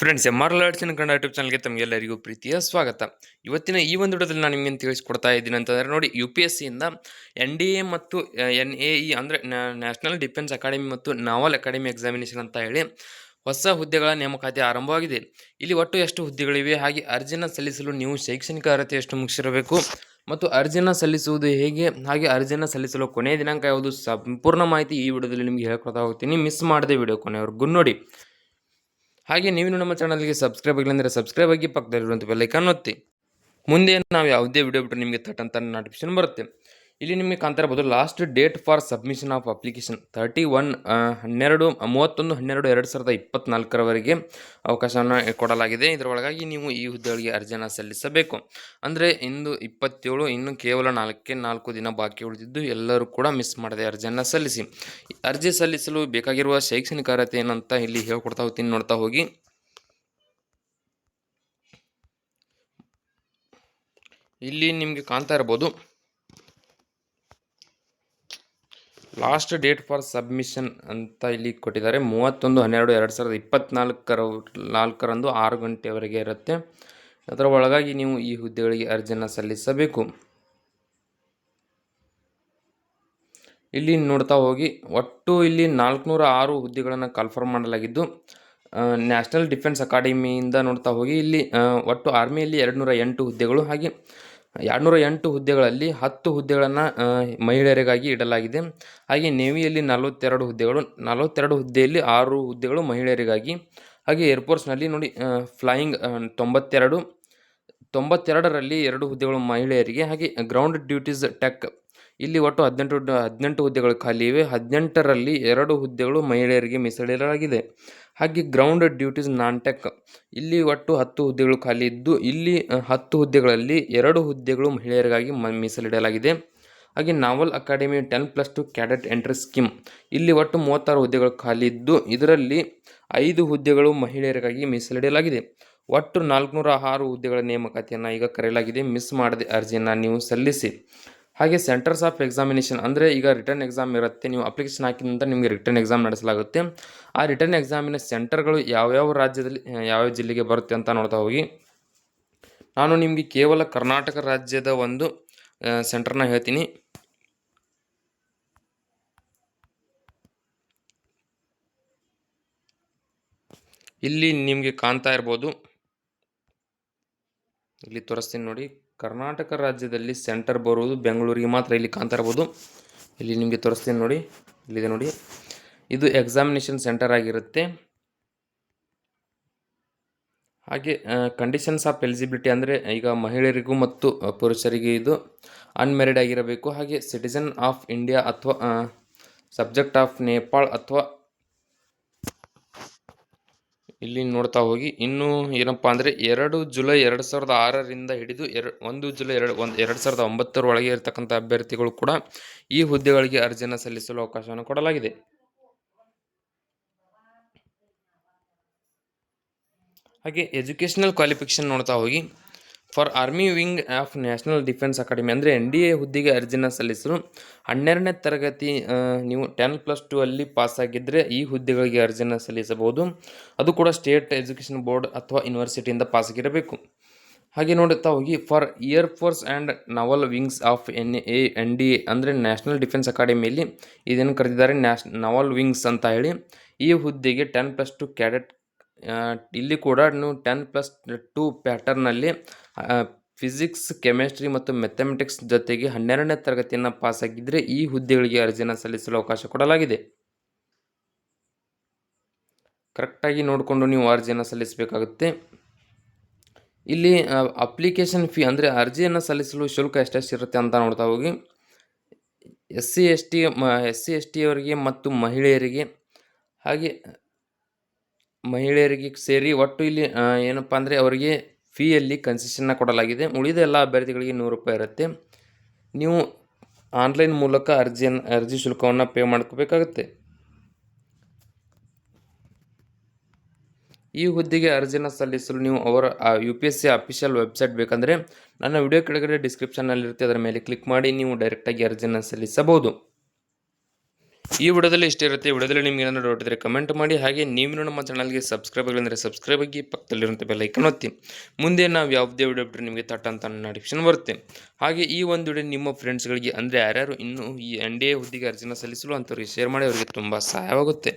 Friends M R ಲಾಡ್ಸಿನ Kannada YouTube ಚಾನಲ್ಗೆ ತಮಗೆಲ್ಲರಿಗೂ ಪ್ರೀತಿಯ ಸ್ವಾಗತ. ಇವತ್ತಿನ ಈ ಒಂದು ವಿಡಿಯೋದಲ್ಲಿ ನಾನು ನಿಮಗೆ ತಿಳಿಸ್ಕೊಡ್ತಾ ಇದ್ದೀನಿ ಅಂತಂದರೆ ನೋಡಿ ಯು ಪಿ ಎಸ್ ಸಿಯಿಂದ ಎನ್ ಡಿ ಎ ಮತ್ತು ಎನ್ ಎ ಇ ಅಂದರೆ ನ್ಯಾಷನಲ್ ಡಿಫೆನ್ಸ್ ಅಕಾಡೆಮಿ ಮತ್ತು ನಾವಲ್ ಅಕಾಡೆಮಿ ಎಕ್ಸಾಮಿನೇಷನ್ ಅಂತ ಹೇಳಿ ಹೊಸ ಹುದ್ದೆಗಳ ನೇಮಕಾತಿ ಆರಂಭವಾಗಿದೆ. ಇಲ್ಲಿ ಒಟ್ಟು ಎಷ್ಟು ಹುದ್ದೆಗಳಿವೆ? ಹಾಗೆ ಅರ್ಜಿನ ಸಲ್ಲಿಸಲು ನೀವು ಶೈಕ್ಷಣಿಕ ಅರ್ಹತೆ ಎಷ್ಟು ಮುಗಿಸಿರಬೇಕು? ಮತ್ತು ಅರ್ಜಿನ ಸಲ್ಲಿಸುವುದು ಹೇಗೆ? ಹಾಗೆ ಅರ್ಜಿನ ಸಲ್ಲಿಸಲು ಕೊನೆಯ ದಿನಾಂಕ ಯಾವುದು? ಸಂಪೂರ್ಣ ಮಾಹಿತಿ ಈ ವಿಡಿಯೋದಲ್ಲಿ ನಿಮಗೆ ಹೇಳ್ಕೊತಾ ಹೋಗ್ತೀನಿ. ಮಿಸ್ ಮಾಡದೆ ವಿಡಿಯೋ ಕೊನೆಯವರೆಗೂ ನೋಡಿ. ಹಾಗೆ ನೀವು ನಮ್ಮ ಚಾನಲ್ಗೆ ಸಬ್ಸ್ಕ್ರೈಬ್ ಆಗಿಲ್ಲ ಸಬ್ಸ್ಕ್ರೈಬ್ ಆಗಿ ಪಕ್ಕದಲ್ಲಿರುವಂಥ ಬೆಲ್ಲೈಕನ್ ಒತ್ತಿ. ಮುಂದೆ ನಾವು ಯಾವುದೇ ವಿಡಿಯೋ ಬಿಟ್ಟರೆ ನಿಮಗೆ ತಟ್ಟಂತ ನೋಟಿಫಿಕೇಶನ್ ಬರುತ್ತೆ. ಇಲ್ಲಿ ನಿಮಗೆ ಕಾಣ್ತಾ ಇರ್ಬೋದು last date for submission of application thirty one ಹನ್ನೆರಡು, ಮೂವತ್ತೊಂದು, ಹನ್ನೆರಡು, ಎರಡು ಸಾವಿರದ ಇಪ್ಪತ್ತ್ನಾಲ್ಕರವರೆಗೆ ಅವಕಾಶವನ್ನು ಕೊಡಲಾಗಿದೆ. ಇದರೊಳಗಾಗಿ ನೀವು ಈ ಹುದ್ದೆಗಳಿಗೆ ಅರ್ಜಿಯನ್ನು ಸಲ್ಲಿಸಬೇಕು. ಅಂದರೆ ಇಂದು ಇಪ್ಪತ್ತೇಳು, ಇನ್ನು ಕೇವಲ ನಾಲ್ಕೇ ನಾಲ್ಕು ದಿನ ಬಾಕಿ ಉಳಿದಿದ್ದು ಎಲ್ಲರೂ ಕೂಡ ಮಿಸ್ ಮಾಡದೆ ಅರ್ಜಿಯನ್ನು ಸಲ್ಲಿಸಿ. ಅರ್ಜಿ ಸಲ್ಲಿಸಲು ಬೇಕಾಗಿರುವ ಶೈಕ್ಷಣಿಕ ಅರ್ಹತೆ ಏನಂತ ಇಲ್ಲಿ ಹೇಳ್ಕೊಡ್ತಾ ಹೋಗ್ತೀನಿ, ನೋಡ್ತಾ ಹೋಗಿ. ಇಲ್ಲಿ ನಿಮಗೆ ಕಾಣ್ತಾ ಇರ್ಬೋದು ಲಾಸ್ಟ್ ಡೇಟ್ ಫಾರ್ ಸಬ್ಮಿಷನ್ ಅಂತ ಇಲ್ಲಿ ಕೊಟ್ಟಿದ್ದಾರೆ. ಮೂವತ್ತೊಂದು, ಹನ್ನೆರಡು, ಎರಡು ಸಾವಿರದ ಇಪ್ಪತ್ತ್ನಾಲ್ಕರ ನಾಲ್ಕರಂದು ಆರು ಗಂಟೆವರೆಗೆ ಇರುತ್ತೆ. ಅದರ ಒಳಗಾಗಿ ನೀವು ಈ ಹುದ್ದೆಗಳಿಗೆ ಅರ್ಜಿಯನ್ನು ಸಲ್ಲಿಸಬೇಕು. ಇಲ್ಲಿ ನೋಡ್ತಾ ಹೋಗಿ, ಒಟ್ಟು ಇಲ್ಲಿ ನಾಲ್ಕುನೂರ ಆರು ಹುದ್ದೆಗಳನ್ನು ಕನ್ಫರ್ಮ್ ಮಾಡಲಾಗಿದ್ದು ನ್ಯಾಷನಲ್ ಡಿಫೆನ್ಸ್ ಅಕಾಡೆಮಿಯಿಂದ ನೋಡ್ತಾ ಹೋಗಿ, ಇಲ್ಲಿ ಒಟ್ಟು ಆರ್ಮಿಯಲ್ಲಿ ಎರಡು ನೂರ ಎಂಟು ಹುದ್ದೆಗಳು. ಹಾಗೆ ಎರಡುನೂರ ಎಂಟು ಹುದ್ದೆಗಳಲ್ಲಿ ಹತ್ತು ಹುದ್ದೆಗಳನ್ನು ಮಹಿಳೆಯರಿಗಾಗಿ ಇಡಲಾಗಿದೆ. ಹಾಗೆ ನೇವಿಯಲ್ಲಿ ನಲವತ್ತೆರಡು ಹುದ್ದೆಗಳು, ನಲವತ್ತೆರಡು ಹುದ್ದೆಯಲ್ಲಿ ಆರು ಹುದ್ದೆಗಳು ಮಹಿಳೆಯರಿಗಾಗಿ. ಹಾಗೆ ಏರ್ಫೋರ್ಸ್ನಲ್ಲಿ ನೋಡಿ ಫ್ಲೈಯಿಂಗ್ ತೊಂಬತ್ತೆರಡು, ತೊಂಬತ್ತೆರಡರಲ್ಲಿ ಎರಡು ಹುದ್ದೆಗಳು ಮಹಿಳೆಯರಿಗೆ. ಹಾಗೆ ಗ್ರೌಂಡ್ ಡ್ಯೂಟೀಸ್ ಟೆಕ್ ಇಲ್ಲಿ ಒಟ್ಟು ಹದಿನೆಂಟು ಹದಿನೆಂಟು ಹುದ್ದೆಗಳು ಖಾಲಿ ಇವೆ. ಹದಿನೆಂಟರಲ್ಲಿ ಎರಡು ಹುದ್ದೆಗಳು ಮಹಿಳೆಯರಿಗೆ ಮೀಸಲಿಡಲಾಗಿದೆ. ಹಾಗೆ ಗ್ರೌಂಡ್ ಡ್ಯೂಟೀಸ್ ನಾನ್ ಟೆಕ್ ಇಲ್ಲಿ ಒಟ್ಟು ಹತ್ತು ಹುದ್ದೆಗಳು ಖಾಲಿ ಇದ್ದು, ಇಲ್ಲಿ ಹತ್ತು ಹುದ್ದೆಗಳಲ್ಲಿ ಎರಡು ಹುದ್ದೆಗಳು ಮಹಿಳೆಯರಿಗಾಗಿ ಮೀಸಲಿಡಲಾಗಿದೆ. ಹಾಗೆ naval academy ten plus two cadet entry scheme. ಇಲ್ಲಿ ಒಟ್ಟು ಮೂವತ್ತಾರು ಹುದ್ದೆಗಳು ಖಾಲಿ ಇದ್ದು, ಇದರಲ್ಲಿ ಐದು ಹುದ್ದೆಗಳು ಮಹಿಳೆಯರಿಗಾಗಿ ಮೀಸಲಿಡಲಾಗಿದೆ. ಒಟ್ಟು ನಾಲ್ಕುನೂರ ಆರು ಹುದ್ದೆಗಳ ನೇಮಕಾತಿಯನ್ನು ಈಗ ಕರೆಯಲಾಗಿದೆ. ಮಿಸ್ ಮಾಡದೆ ಅರ್ಜಿಯನ್ನು ನೀವು ಸಲ್ಲಿಸಿ. ಹಾಗೆ ಸೆಂಟರ್ಸ್ ಆಫ್ ಎಕ್ಸಾಮಿನೇಷನ್ ಅಂದರೆ ಈಗ ರಿಟರ್ನ್ ಎಕ್ಸಾಮ್ ಇರುತ್ತೆ, ನೀವು ಅಪ್ಲಿಕೇಶನ್ ಹಾಕಿದ ನಂತರ ನಿಮಗೆ ರಿಟರ್ನ್ ಎಕ್ಸಾಮ್ ನಡೆಸಲಾಗುತ್ತೆ. ಆ ರಿಟರ್ನ್ ಎಕ್ಸಾಮಿನ ಸೆಂಟರ್ಗಳು ಯಾವ್ಯಾವ ರಾಜ್ಯದಲ್ಲಿ ಯಾವ್ಯಾವ ಜಿಲ್ಲೆಗೆ ಬರುತ್ತೆ ಅಂತ ನೋಡ್ತಾ ಹೋಗಿ. ನಾನು ನಿಮಗೆ ಕೇವಲ ಕರ್ನಾಟಕ ರಾಜ್ಯದ ಒಂದು ಸೆಂಟರ್ನ ಹೇಳ್ತೀನಿ. ಇಲ್ಲಿ ನಿಮಗೆ ಕಾಣ್ತಾ ಇರ್ಬೋದು. ಇಲ್ಲಿ ತೋರಿಸ್ತೀನಿ ನೋಡಿ. ಕರ್ನಾಟಕ ರಾಜ್ಯದಲ್ಲಿ ಸೆಂಟರ್ ಬರುವುದು ಬೆಂಗಳೂರಿಗೆ ಮಾತ್ರ, ಇಲ್ಲಿ ಕಾಣ್ತಾ ಇರ್ಬೋದು ಇಲ್ಲಿ ನಿಮಗೆ ತೋರಿಸ್ತೀನಿ ನೋಡಿ, ಇಲ್ಲಿದೆ ನೋಡಿ. ಇದು ಎಕ್ಸಾಮಿನೇಷನ್ ಸೆಂಟರ್ ಆಗಿರುತ್ತೆ. ಹಾಗೆ ಕಂಡೀಷನ್ಸ್ ಆಫ್ ಎಲಿಜಿಬಿಲಿಟಿ ಅಂದರೆ ಈಗ ಮಹಿಳೆಯರಿಗೂ ಮತ್ತು ಪುರುಷರಿಗೆ ಇದು ಅನ್ಮ್ಯಾರಿಡ್ ಆಗಿರಬೇಕು. ಹಾಗೆ ಸಿಟಿಸನ್ ಆಫ್ ಇಂಡಿಯಾ ಅಥವಾ ಸಬ್ಜೆಕ್ಟ್ ಆಫ್ ನೇಪಾಳ್ ಅಥವಾ ಇಲ್ಲಿ ನೋಡ್ತಾ ಹೋಗಿ, ಇನ್ನೂ ಏನಪ್ಪ ಅಂದರೆ ಎರಡು ಜುಲೈ ಎರಡು ಸಾವಿರದ ಆರರಿಂದ ಹಿಡಿದು ಎರ, ಒಂದು ಜುಲೈ ಎರಡು, ಒಂದು, ಎರಡು ಸಾವಿರದ ಒಂಬತ್ತರ ಒಳಗೆ ಇರತಕ್ಕಂಥ ಅಭ್ಯರ್ಥಿಗಳು ಕೂಡ ಈ ಹುದ್ದೆಗಳಿಗೆ ಅರ್ಜಿಯನ್ನು ಸಲ್ಲಿಸಲು ಅವಕಾಶವನ್ನು ಕೊಡಲಾಗಿದೆ. ಹಾಗೆ ಎಜುಕೇಷನಲ್ ಕ್ವಾಲಿಫಿಕೇಷನ್ ನೋಡ್ತಾ ಹೋಗಿ for army wing of national defence academy ಅಂದರೆ ಎನ್ ಡಿ ಎ ಹುದ್ದೆಗೆ ಅರ್ಜಿನ ಸಲ್ಲಿಸಲು ಹನ್ನೆರಡನೇ ತರಗತಿ ನೀವು ಟೆನ್ ಪ್ಲಸ್ ಟು ಅಲ್ಲಿ ಪಾಸಾಗಿದ್ದರೆ ಈ ಹುದ್ದೆಗಳಿಗೆ ಅರ್ಜಿನ ಸಲ್ಲಿಸಬಹುದು. ಅದು ಕೂಡ ಸ್ಟೇಟ್ ಎಜುಕೇಷನ್ ಬೋರ್ಡ್ ಅಥವಾ ಯೂನಿವರ್ಸಿಟಿಯಿಂದ ಪಾಸಾಗಿರಬೇಕು ಹಾಗೆ ನೋಡುತ್ತಾ ಹೋಗಿ for air force and naval wings of N A N D A ಅಂದರೆ ನ್ಯಾಷನಲ್ ಡಿಫೆನ್ಸ್ ಅಕಾಡೆಮಿಯಲ್ಲಿ ಇದೇನು ಕರೆದಿದ್ದಾರೆ? ನ್ಯಾಷ್ ನವಲ್ ವಿಂಗ್ಸ್ ಅಂತ ಹೇಳಿ ಈ ಹುದ್ದೆಗೆ ಟೆನ್ ಪ್ಲಸ್ ಟು ಕ್ಯಾಡೆಟ್ ಇಲ್ಲಿ ಕೂಡ ನೀವು ಟೆನ್ ಪ್ಲಸ್ ಟು ಪ್ಯಾಟರ್ನಲ್ಲಿ ಫಿಸಿಕ್ಸ್ ಕೆಮಿಸ್ಟ್ರಿ ಮತ್ತು ಮೆಥಮೆಟಿಕ್ಸ್ ಜೊತೆಗೆ ಹನ್ನೆರಡನೇ ತರಗತಿಯನ್ನು ಪಾಸಾಗಿದ್ದರೆ ಈ ಹುದ್ದೆಗಳಿಗೆ ಅರ್ಜಿಯನ್ನು ಸಲ್ಲಿಸಲು ಅವಕಾಶ ಕೊಡಲಾಗಿದೆ. ಕರೆಕ್ಟಾಗಿ ನೋಡಿಕೊಂಡು ನೀವು ಅರ್ಜಿಯನ್ನು ಸಲ್ಲಿಸಬೇಕಾಗುತ್ತೆ. ಇಲ್ಲಿ ಅಪ್ಲಿಕೇಶನ್ ಫೀ ಅಂದರೆ ಅರ್ಜಿಯನ್ನು ಸಲ್ಲಿಸಲು ಶುಲ್ಕ ಎಷ್ಟೆಷ್ಟಿರುತ್ತೆ ಅಂತ ನೋಡ್ತಾ ಹೋಗಿ. ಎಸ್ ಸಿ ಎಸ್ ಟಿ ಮ ಎಸ್ ಸಿ ಎಸ್ ಟಿಯವರಿಗೆ ಮತ್ತು ಮಹಿಳೆಯರಿಗೆ, ಹಾಗೆ ಮಹಿಳೆಯರಿಗೆ ಸೇರಿ ಒಟ್ಟು ಇಲ್ಲಿ ಏನಪ್ಪ ಅಂದರೆ ಅವರಿಗೆ ಫೀಯಲ್ಲಿ ಕನ್ಸೆಷನ್ನ ಕೊಡಲಾಗಿದೆ. ಉಳಿದ ಎಲ್ಲ ಅಭ್ಯರ್ಥಿಗಳಿಗೆ ನೂರು ರೂಪಾಯಿ ಇರುತ್ತೆ. ನೀವು ಆನ್ಲೈನ್ ಮೂಲಕ ಅರ್ಜಿಯನ್ನು ಅರ್ಜಿ ಶುಲ್ಕವನ್ನು ಪೇ ಮಾಡ್ಕೋಬೇಕಾಗತ್ತೆ. ಈ ಹುದ್ದೆಗೆ ಅರ್ಜಿನ ಸಲ್ಲಿಸಲು ನೀವು ಅವರ U P S C official website ಬೇಕಂದರೆ, ನನ್ನ ವಿಡಿಯೋ ಕೆಳಗಡೆ ಡಿಸ್ಕ್ರಿಪ್ಷನ್ನಲ್ಲಿರುತ್ತೆ ಅದರ ಮೇಲೆ ಕ್ಲಿಕ್ ಮಾಡಿ, ನೀವು ಡೈರೆಕ್ಟಾಗಿ ಅರ್ಜಿಯನ್ನು ಸಲ್ಲಿಸಬಹುದು. ಈ ವಿಡಿಯೋದಲ್ಲಿ ಇಷ್ಟೇ ಇರುತ್ತೆ? ವಿಡಿಯೋದಲ್ಲಿ ನಿಮ್ಗೆ ಏನಾದರೂ ಡೌಟ್ ಇದ್ದರೆ ಕಮೆಂಟ್ ಮಾಡಿ. ಹಾಗೆ ನೀವು ನಮ್ಮ ಚಾನಲ್ಗೆ ಸಬ್ಸ್ಕ್ರೈಬ್ ಆಗಿಲ್ಲ ಸಬ್ಸ್ಕ್ರೈಬ್ ಆಗಿ ಪಕ್ಕದಲ್ಲಿರುವಂಥ ಬೆಲ್ ಐಕನ್ ಒತ್ತಿ. ಮುಂದೆ ನಾವು ಯಾವುದೇ ವಿಡಿಯೋ ಬಿಟ್ಟರೆ ನಿಮಗೆ ತಟ್ಟ ಅಂತ ನೋಟಿಫಿಕೇಶನ್ ಬರುತ್ತೆ. ಹಾಗೆ ಈ ಒಂದು ವಿಡಿಯೋ ನಿಮ್ಮ ಫ್ರೆಂಡ್ಸ್ಗಳಿಗೆ ಅಂದರೆ ಯಾರ್ಯಾರು ಇನ್ನೂ ಈ ಎನ್ ಡಿ ಎ ಹುದ್ದೆಗೆ ಅರ್ಜಿನ ಸಲ್ಲಿಸಲು ಅಂಥವ್ರಿಗೆ ಶೇರ್ ಮಾಡಿ, ಅವರಿಗೆ ತುಂಬ ಸಹಾಯವಾಗುತ್ತೆ.